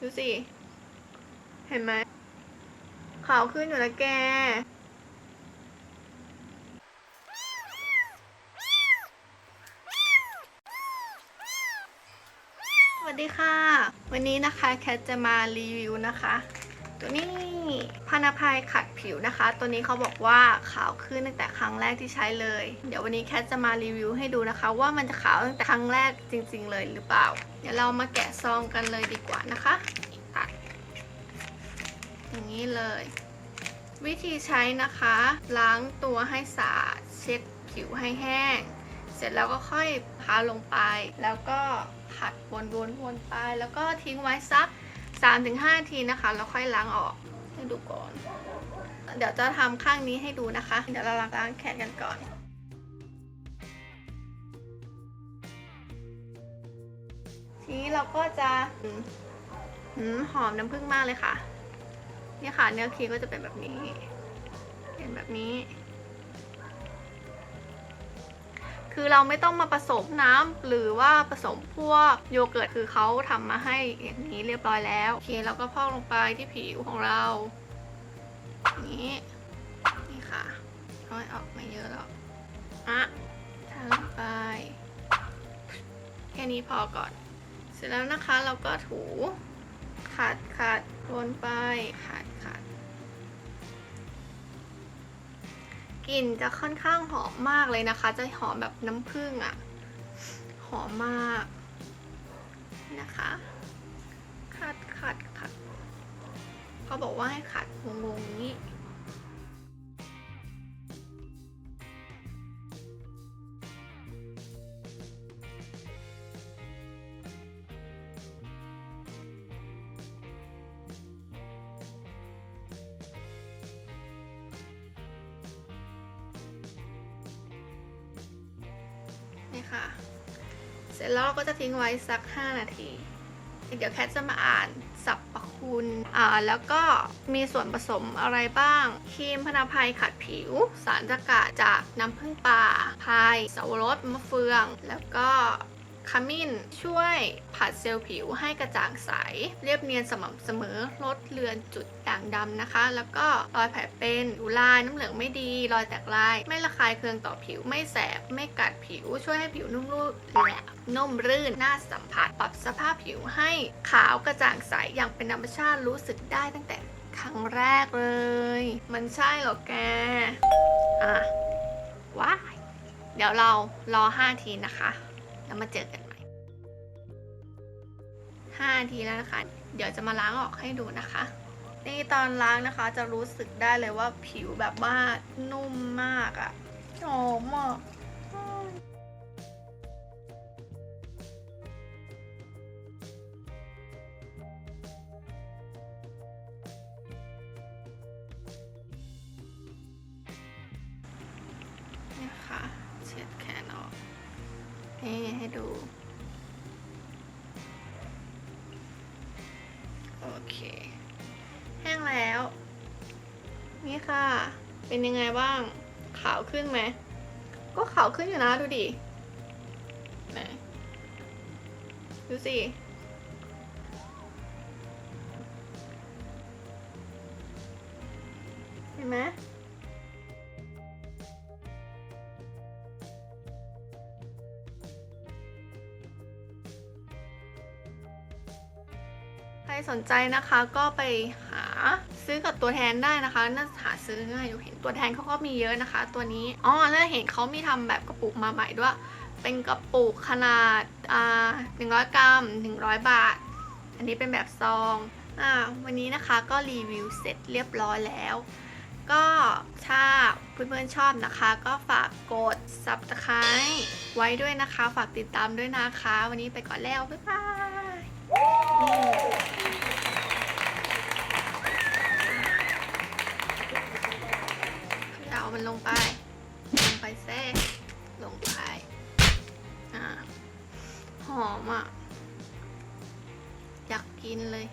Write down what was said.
ดูสิ เห็นไหมขาวขึ้นอยู่แล้วแก สวัสดีค่ะ วันนี้นะคะแคทจะมารีวิวนะคะ ตัวนี้พานาพายขัดผิวนะคะ ตัวนี้เขาบอกว่าขาวขึ้นตั้งแต่ครั้งแรกที่ใช้เลย เดี๋ยววันนี้แคทจะมารีวิวให้ดูนะคะ ว่ามันจะขาวตั้งแต่ครั้งแรกจริง ๆ เลยหรือเปล่า เดี๋ยวเรามาแกะซองกันเลยดีกว่านะคะตัดอย่างนี้เลย วิธีใช้นะคะ ล้างตัวให้สะอาดเช็ดผิวให้แห้ง เสร็จแล้วก็ค่อยพาลงไป แล้วก็ผัดวนๆๆไป แล้วก็ทิ้งไว้สัก 3-5นาทีนะคะแล้วค่อยล้างออกให้ดูก่อน เดี๋ยวจะทำข้างนี้ให้ดูนะคะ เดี๋ยวเราล้างแขนกันก่อนทีนี้เราก็จะอหอมน้ำผึ้งมากเลยค่ะ นี่ค่ะเนื้อครีมก็จะเป็นแบบนี้ เป็นแบบนี้ คือเราไม่ต้องมาผสมน้ำหรือว่าผสมพวกโยเกิร์ตคือเขาทำมาให้อย่างนี้เรียบร้อยแล้วโอเคเราก็พอกลงไปที่ผิวของเรานี้นี่ค่ะร้อยออกไม่เยอะหรอกอะทาลงไป แค่นี้พอก่อน เสร็จแล้วนะคะเราก็ถู ขัดขัดวนไปขัด กลิ่นจะค่อนข้างหอมมากเลยนะคะ จะหอมแบบน้ำผึ้งอะ่ะ หอมมากนะคะขัดขัดขัดเขาบอกว่าให้ขัดวงๆนี้ ค่ะ เสร็จแล้วเราก็จะทิ้งไว้สัก 5 นาที เดี๋ยวแคทจะมาอ่านสรรพคุณอ่าแล้วก็มีส่วนผสมอะไรบ้างครีมพนาภัยขัดผิว สารสกัดจากน้ำผึ้งป่าพายสวรสมะเฟือง แล้วก็ ขมิ้นช่วยผัดเซลล์ผิวให้กระจ่างใส เรียบเนียนสม่ำเสมอลดเลือนจุดด่างดำนะคะ แล้วก็รอยแผลเป็นอุลายน้ำเหลืองไม่ดี รอยแตกลาย ไม่ระคายเคืองต่อผิวไม่แสบ ไม่กัดผิว ช่วยให้ผิวนุ่มรูดและนุ่มรื่นน่าสัมผัส ปรับสภาพผิวให้ขาวกระจ่างใสอย่างเป็นธรรมชาติรู้สึกได้ตั้งแต่ครั้งแรกเลย มันใช่หรอแก อะว้ายเดี๋ยวเรารอ 5 ทีนะคะ แล้วมาเจอกันใหม่5นาทีแล้วนะคะ เดี๋ยวจะมาล้างออกให้ดูนะคะ นี่ตอนล้างนะคะจะรู้สึกได้เลยว่าผิวแบบว่านุ่มมากอะหอมอะนี่ค่ะเช็ดแขนออก นี่ให้ดู โอเค แห้งแล้ว นี่ค่ะ เป็นยังไงบ้าง ขาวขึ้นไหม ก็ขาวขึ้นอยู่นะดูดิไหนดูสิเห็นไหม รสนใจนะคะก็ไปหาซื้อกับตัวแทนได้นะคะ น่าจะหาซื้อง่ายอยู่เห็นตัวแทนเขาก็มีเยอะนะคะ ตัวนี้อ๋อแล้วเห็นเขามีทำแบบกระปุกมาใหม่ด้วย เป็นกระปุกขนาดอ่า100กรัม100บาท อันนี้เป็นแบบซองอ่าวันนี้นะคะก็รีวิวเสร็จเรียบร้อยแล้ว ก็ถ้าเพื่อนๆชอบนะคะ ก็ฝากกด subscribe ไว้ด้วยนะคะ ฝากติดตามด้วยนะคะ วันนี้ไปก่อนแล้วบ๊ายบาย เอามันลงไป ลงไปแซ่ลงไปอ่าหอมอะ อยากกินเลย